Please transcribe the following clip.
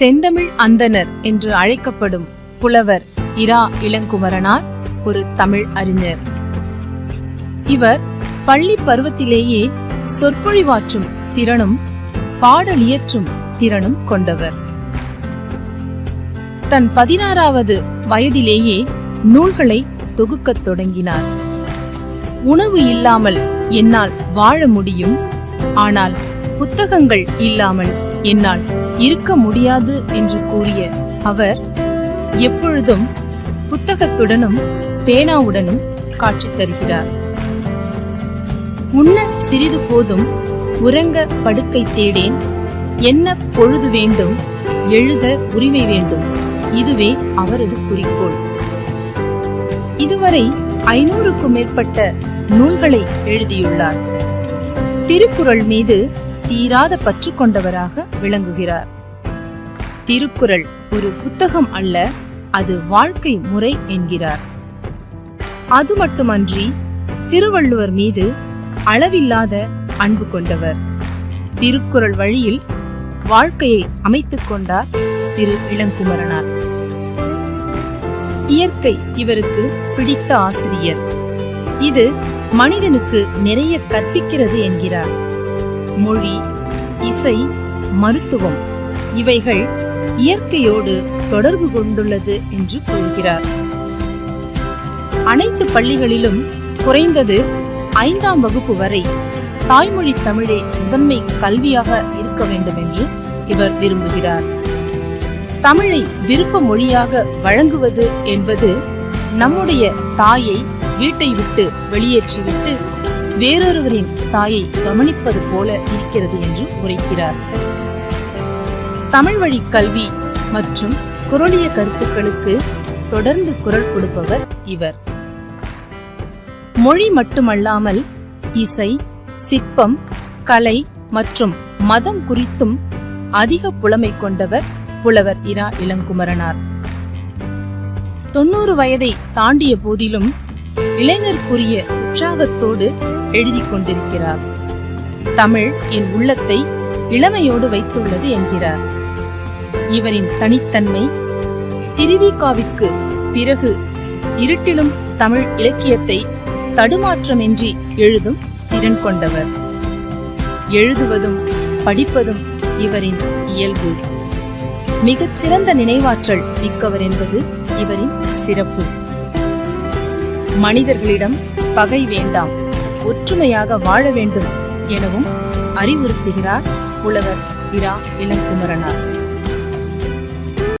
செந்தமிழ் அந்தணர் என்று அழைக்கப்படும் புலவர் இரா இளங்குமரனார் ஒரு தமிழ் அறிஞர். இவர் பள்ளி பருவத்திலேயே சொற்பொழிவாற்றும் திறனும் பாடலியற்றும் திறனும் கொண்டவர். தன் பதினாறாவது வயதிலேயே நூல்களை தொகுக்கத் தொடங்கினார். உணவு இல்லாமல் என்னால் வாழ முடியும் ஆனால் புத்தகங்கள் இல்லாமல் என்னால் இருக்க முடியாது என்று கூறிய அவர் எப்பொழுதும் புத்தகத்துடனும் பேனாவுடனும் காட்சி தருகிறார். உண்ண சிறிது போதும் உறங்க படுக்கை தேடேன். என்ன பொழுது வேண்டும் எழுத உரிமை வேண்டும். இதுவே அவரது குறிக்கோள். இதுவரை ஐநூறுக்கும் மேற்பட்ட நூல்களை எழுதியுள்ளார். திருக்குறள் மீது தீராத பற்று கொண்டவராக விளங்குகிறார். திருக்குறள் ஒரு புத்தகம் அல்ல அது வாழ்க்கை முறை என்கிறார். அது மட்டுமன்றி திருவள்ளுவர் மீது அளவில்லாத அன்பு கொண்டவர். திருக்குறள் வழியில் வாழ்க்கையை அமைத்துக் கொண்டார் திரு இளங்குமரனார். இயற்கை இவருக்கு பிடித்த ஆசிரியர். இது மனிதனுக்கு நிறைய கற்பிக்கிறது என்கிறார். மொழி இசை மருத்துவம் இவைகள் இயற்கையோடு தொடர்பு கொண்டுள்ளது என்று கூறுகிறார். அனைத்து பள்ளிகளிலும் குறைந்தது ஐந்தாம் வகுப்பு வரை தாய்மொழி தமிழே முதன்மை கல்வியாக இருக்க வேண்டும் என்று இவர் விரும்புகிறார். தமிழை விருப்ப மொழியாக வழங்குவது என்பது நம்முடைய தாயை வீட்டை விட்டு வெளியேற்றிவிட்டு வேறொருவரின் தாயை கவனிப்பது போல இருக்கிறது என்று உரைக்கிறார். தமிழ் வழி கல்வி மற்றும் குரலிய கருத்துக்களுக்கு தொடர்ந்து குரல் கொடுப்பவர் இவர். மொழி மட்டுமல்லாமல் இசை சிற்பம் கலை மற்றும் மதம் குறித்தும் அதிக புலமை கொண்டவர் புலவர் இரா இளங்குமரனார். தொண்ணூறு வயதை தாண்டிய போதிலும் இளைஞர்க்குரிய உற்சாகத்தோடு எழுதி கொண்டிருக்கிறார் தமிழ் என் உள்ளத்தை இளமையோடு வைத்துள்ளது என்கிறார். இவரின் தனித்தன்மை திருவிகாவிற்கு பிறகு இருட்டிலும் தமிழ் இலக்கியத்தை தடுமாற்றமின்றி எழுதும் திறன் கொண்டவர். எழுதுவதும் படிப்பதும் இவரின் இயல்பு. மிகச்சிறந்த நினைவாற்றல் மிக்கவர் என்பது இவரின் சிறப்பு. மனிதர்களிடம் பகை வேண்டாம். ஒற்றுமையாக வாழ வேண்டும் எனவும் அறிவுறுத்துகிறார் புலவர் இரா இளங்குமரனார்.